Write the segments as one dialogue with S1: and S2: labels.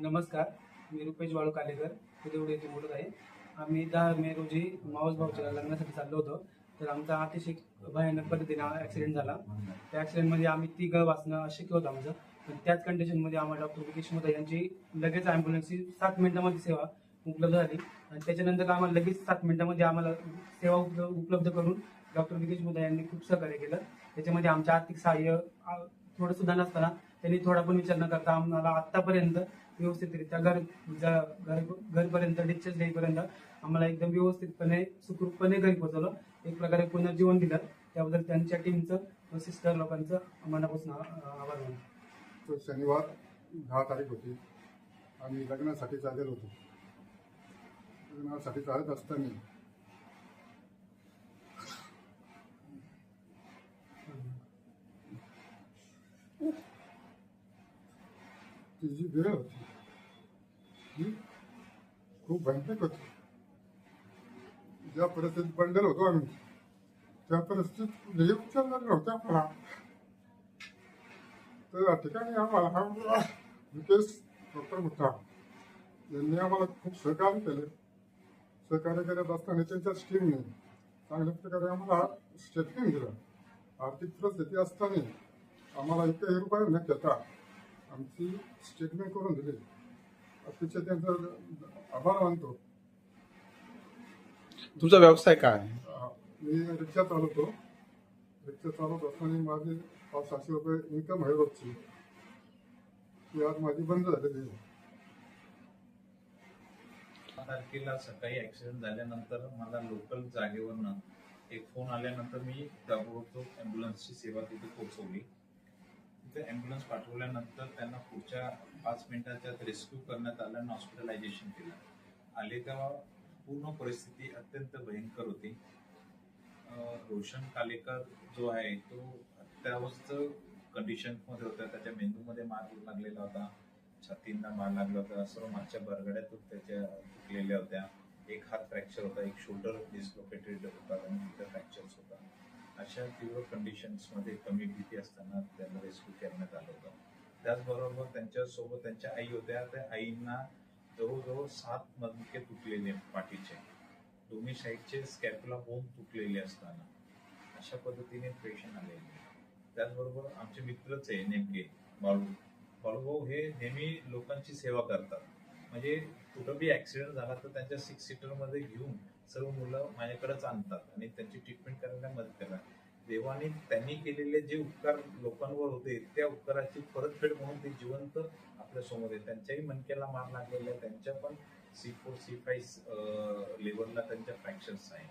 S1: नमस्कार मी रुपेश बाळू कालेकर कुदेवडे येथे बोलत आहे. आम्ही दहा मे रोजी मावस भाऊच्या लग्नासाठी चाललो होतो. तर आमचा अतिशय भयानक पद्धतीने ॲक्सिडेंट झाला. त्या ॲक्सिडेंटमध्ये आम्ही तिघं वाचणं अशक्य होतं आमचं. पण त्याच कंडिशनमध्ये आम्हाला डॉक्टर विकेश मोदय यांची लगेच ॲम्ब्युलन्सची सात मिनिटामध्ये सेवा उपलब्ध झाली. आणि त्याच्यानंतर आम्हाला लगेच सात मिनिटामध्ये आम्हाला सेवा उपलब्ध उपलब्ध करून डॉक्टर विकेश मोदय यांनी खूप सहकार्य केलं. त्याच्यामध्ये आमच्या आर्थिक सहाय्य थोडं सुद्धा नसताना त्यांनी थोडा पण विचार न करता आम्हाला आतापर्यंत व्यवस्थितरित्या घर ज्या घर घरपर्यंत डिस्चार्ज घेईपर्यंत आम्हाला एकदम व्यवस्थितपणे सुखरूपपणे घरी पोहोचवलं. एक प्रकारे पुनर्जीवन दिलं. त्याबद्दल त्यांच्या टीमचं सिस्टर लोकांचं मनापासून आभार मानतो.
S2: तो शनिवार दहा तारीख होती आम्ही लग्नासाठी चालेल होतो. लग्नासाठी चालत असताना ती जी वेळ होती. ही खूप भयंकर होती. ज्या परिस्थितीत बंडल होतो आम्ही त्या परिस्थितीत म्हणजे नियुक्त नव्हत्या झाले नव्हते आम्हाला तर या ठिकाणी आम्हाला हा विकेश डॉक्टर मुठा यांनी आम्हाला खूप सहकार्य केले. सहकार्य करत असताना त्यांच्या स्टीमने चांगल्या प्रकारे आम्हाला स्टेटमेंट दिलं. आर्थिक परिस्थिती असताना आम्हाला एकही रुपये न घेता आमची स्टेटमेंट करून दिली. अतिशय त्यांचा आभार मानतो.
S3: तुमचा व्यवसाय काय?
S2: मी रिक्षा चालवतो. रिक्षा चालवत असताना माझे पाच सहाशे रुपये इन्कम आहे रोजची. ती आज माझी बंद झालेली आहे.
S4: तारखेला सकाळी ऍक्सिडेंट झाल्यानंतर मला लोकल जागेवरनं एक फोन आल्यानंतर मी ताबडतोब ॲम्ब्युलन्सची सेवा तिथे पोहोचवली. तिथे ॲम्ब्युलन्स पाठवल्यानंतर त्यांना पुढच्या पाच मिनिटाच्यात रेस्क्यू करण्यात आलं आणि हॉस्पिटलायझेशन केलं. आले तेव्हा पूर्ण परिस्थिती अत्यंत भयंकर होती. रोशन कालेकर जो आहे तो अत्यावस्थ कंडिशनमध्ये होता. त्याच्या मेंदूमध्ये मार लागलेला होता. छातींना मार लागला होता. सर्व मागच्या बरगड्यातून त्याच्या तुटलेल्या होत्या. एक हात फ्रॅक्चर होता. एक शोल्डर डिस्लोकेटेड होता. आणि इतर फ्रॅक्चर्स होता. अशा तीव्र कंडिशन्समध्ये कमी भीती असताना त्यांना रेस्क्यू करण्यात आलं होतं. त्याचबरोबर त्यांच्यासोबत त्यांच्या आई होत्या. त्या आईंना जवळजवळ सात मणके तुटलेले पाठीचे. दोन्ही साईडचे स्कॅपला होम तुटलेले असताना. अशा पद्धतीने पेशंट आलेले त्याचबरोबर आमचे मित्रच आहे नेमके बाळू. बाळूभाऊ हे नेहमी लोकांची सेवा करतात. म्हणजे कुठं बी ऍक्सिडेंट झाला तर त्यांच्या सिक्स सीटरमध्ये घेऊन सर्व मुलं माझ्याकडेच आणतात आणि त्यांची ट्रीटमेंट करायला मदत करतात. देवाने त्यांनी केलेले जे उपकार लोकांवर होते त्या उपकाराची परतफेड म्हणून ते जिवंत आपल्यासमोर आहे त्यांच्याही मनकेला मार लागलेला आहे. त्यांच्या पण सी फोर सी फाईव्ह लेवलला त्यांच्या फ्रॅक्चर्स आहे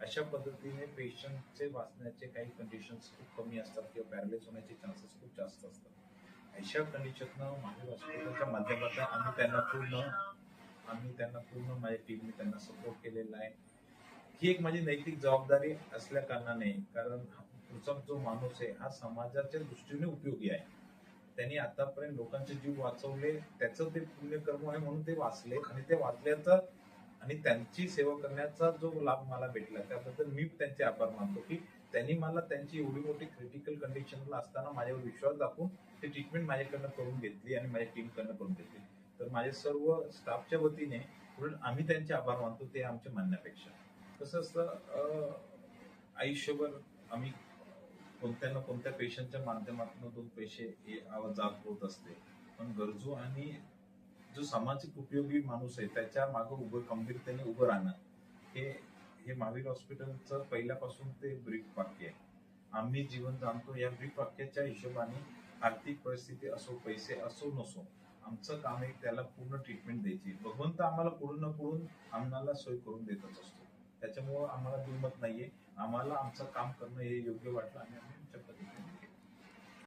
S4: अशा पद्धतीने पेशंटचे वाचण्याचे काही कंडिशन्स खूप कमी असतात किंवा पॅरलेस होण्याचे चान्सेस खूप जास्त असतात. अशा कंडिशननं महावीर हॉस्पिटलच्या माध्यमातून आम्ही त्यांना पूर्ण आम्ही त्यांना पूर्ण माझ्या टीमने त्यांना सपोर्ट केलेला आहे. ही एक माझी नैतिक जबाबदारी असल्या कारणाने कारण पुढचा जो माणूस आहे हा समाजाच्या दृष्टीने उपयोगी आहे. त्यांनी आतापर्यंत लोकांचे जीव वाचवले त्याचं ते पुण्यकर्म आहे म्हणून ते वाचले आणि ते वाचल्याचा आणि त्यांची सेवा करण्याचा जो लाभ मला भेटला त्याबद्दल मी त्यांचे आभार मानतो की त्यांनी मला त्यांची एवढी मोठी क्रिटिकल कंडिशनला असताना माझ्यावर विश्वास दाखवून ते ट्रीटमेंट माझ्याकडनं करून घेतली आणि माझ्या टीमकडनं करून घेतली. तर माझ्या सर्व स्टाफच्या वतीने उलट आम्ही त्यांचे आभार मानतो ते आमच्या म्हणण्यापेक्षा. कसं असतं आयुष्यभर आम्ही कोणत्या ना कोणत्या पेशंटच्या माध्यमातून दोन पैसे हे जात होत असते. पण गरजू आणि जो सामाजिक उपयोगी माणूस आहे त्याच्या मागं उभं खंबीरतेने उभं राहणं हे हे महावीर हॉस्पिटलचं पहिल्यापासून ते ब्रीफ वाक्य आहे. आम्ही जीवन जाणतो या ब्रीफ वाक्याच्या हिशोबाने आर्थिक परिस्थिती असो पैसे असो नसो आमचं काम आहे त्याला पूर्ण ट्रीटमेंट द्यायची. भगवंत आम्हाला पुढून न पुढून आम्हाला सोय करून देतच असतो. त्याच्यामुळं आम्हाला दुमत नाहीये. आम्हाला आमचं काम करणं हे योग्य वाटलं आणि आम्ही आमच्या पद्धतीने